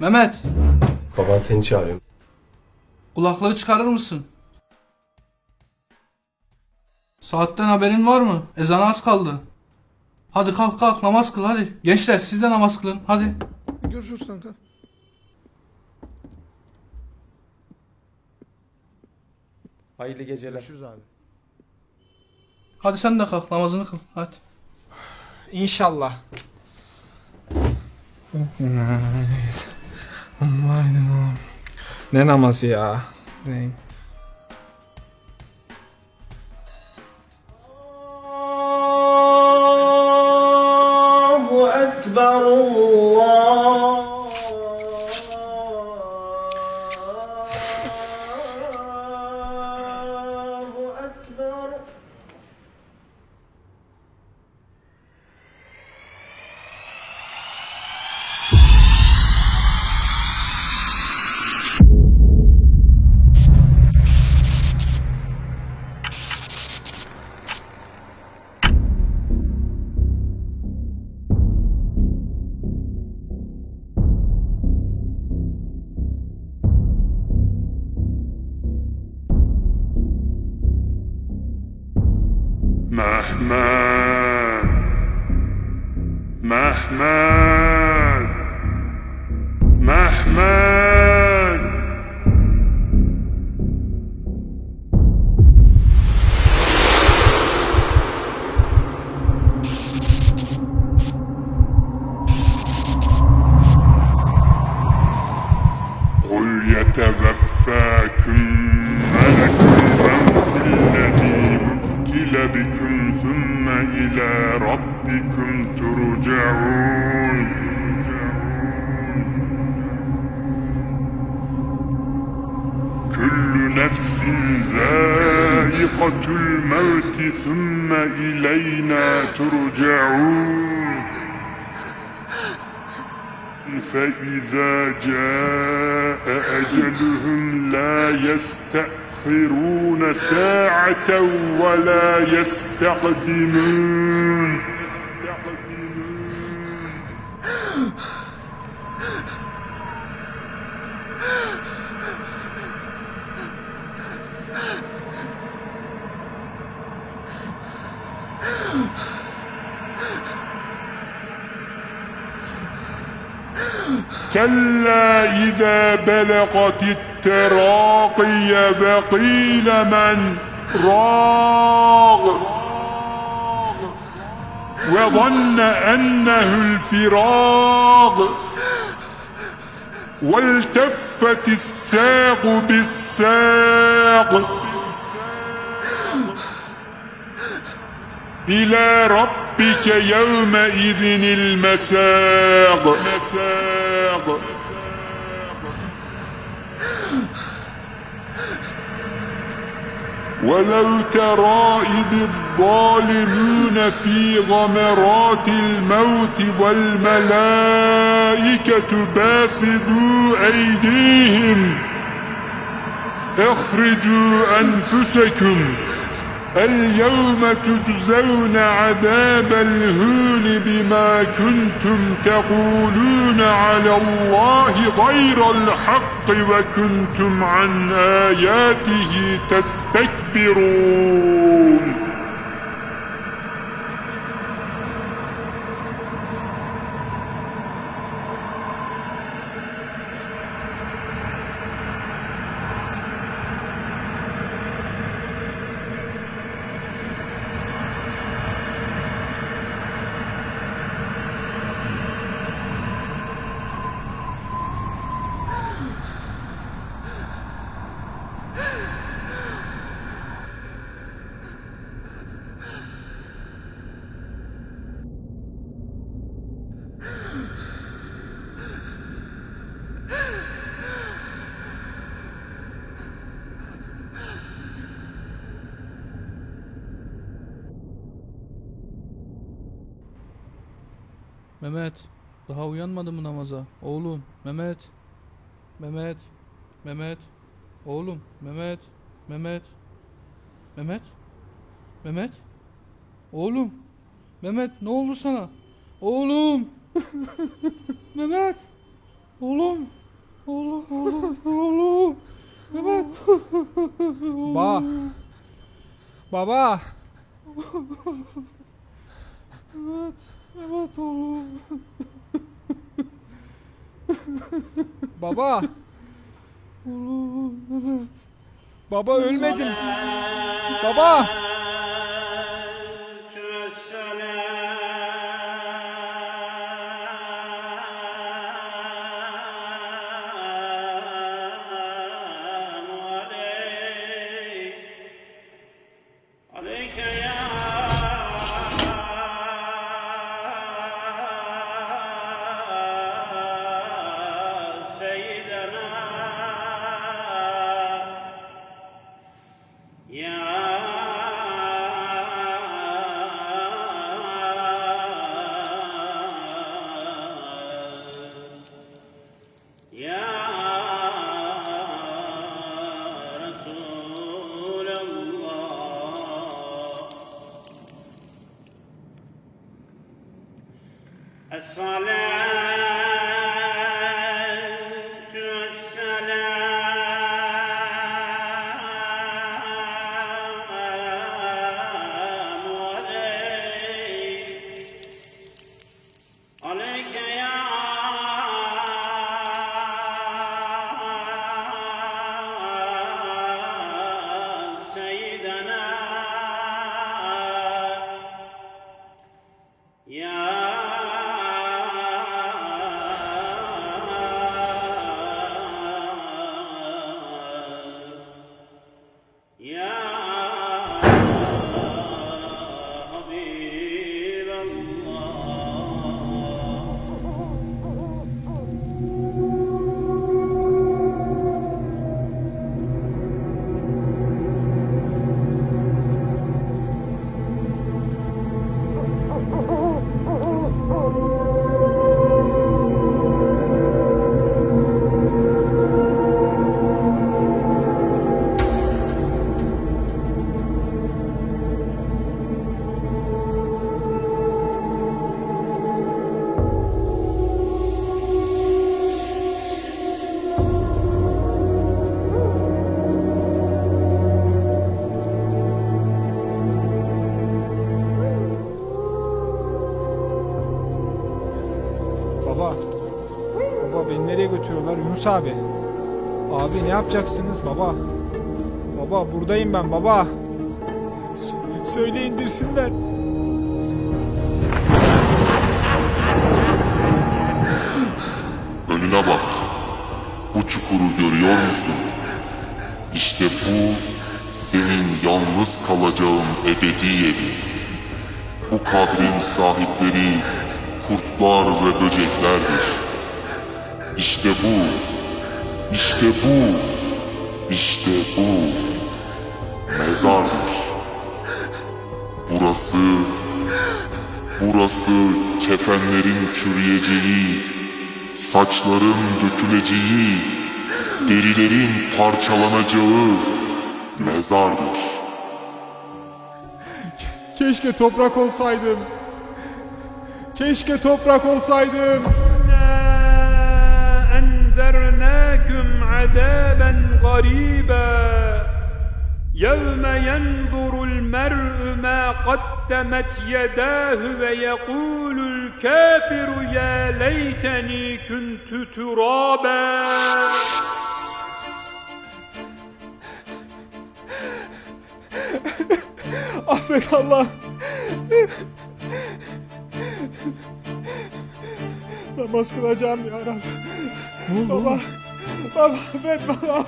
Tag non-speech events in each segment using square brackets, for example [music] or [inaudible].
Mehmet. Baban seni çağırıyor. Kulaklığı çıkarır mısın? Saatten haberin var mı? Ezana az kaldı. Hadi kalk kalk namaz kıl hadi. Gençler siz de namaz kılın hadi. Görüşürüz kanka. Hayırlı geceler. Görüşürüz abi. Hadi sen de kalk namazını kıl hadi. İnşallah. Ne namazı ya? Ne? Mehmet قل يتوفاكم ملك الموت الذي وكل بكم ثم إلى ربكم ترجعون نفس ذائقة الموت ثم إلينا ترجعون. فإذا جاء أجلهم لا يستأخرون ساعة ولا يستقدمون. كلا إذا بلغت التراقي وقيل من؟ راغ. وظن أنه الفراغ. والتفت الساق بالساق. إلى ربك يومئذ المساق. مساق. ولو ترى إذ الظالمون في غمرات الموت والملائكة باسدوا أيديهم أخرجوا أنفسكم اليوم تجزون عذاب الهون بما كنتم تقولون على الله غير الحق وكنتم عن آياته تستكبرون. Mehmet. Daha uyanmadın mı namaza? Oğlum. Mehmet. Mehmet. Mehmet. Oğlum. Mehmet. Mehmet. Mehmet. Mehmet. Oğlum. Mehmet ne oldu sana? Oğlum. [laughs] Mehmet. Oğlum. Oğlum. Oğlum. Oğlum. Mehmet. Ba. Baba. Mehmet. Mehmet oğlum. [laughs] Baba. Oğlum. Mehmet. Baba ölmedim. Baba. الصلاة Yunus abi? Abi ne yapacaksınız baba? Baba buradayım ben baba. S- söyle indirsinler. Önüne bak. Bu çukuru görüyor musun? İşte bu senin yalnız kalacağın ebedi evin. Bu kabrin sahipleri kurtlar ve böceklerdir. İşte bu, işte bu, işte bu mezardır. Burası, burası kefenlerin çürüyeceği, saçların döküleceği, derilerin parçalanacağı mezardır. Keşke toprak olsaydım. Keşke toprak olsaydım. أنذرناكم عذابا قريبا يوم ينظر المرء ما قدمت يداه ويقول الكافر يا ليتني كنت ترابا Affet Allah. Namaz kılacağım ya Rabbi. Ne oldu Baba. oğlum? Baba affet baba.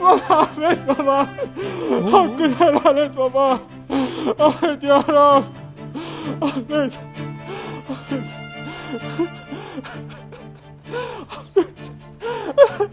Baba affet baba. Hakkını helal et baba. Affet ya Rab. Affet. Affet. affet.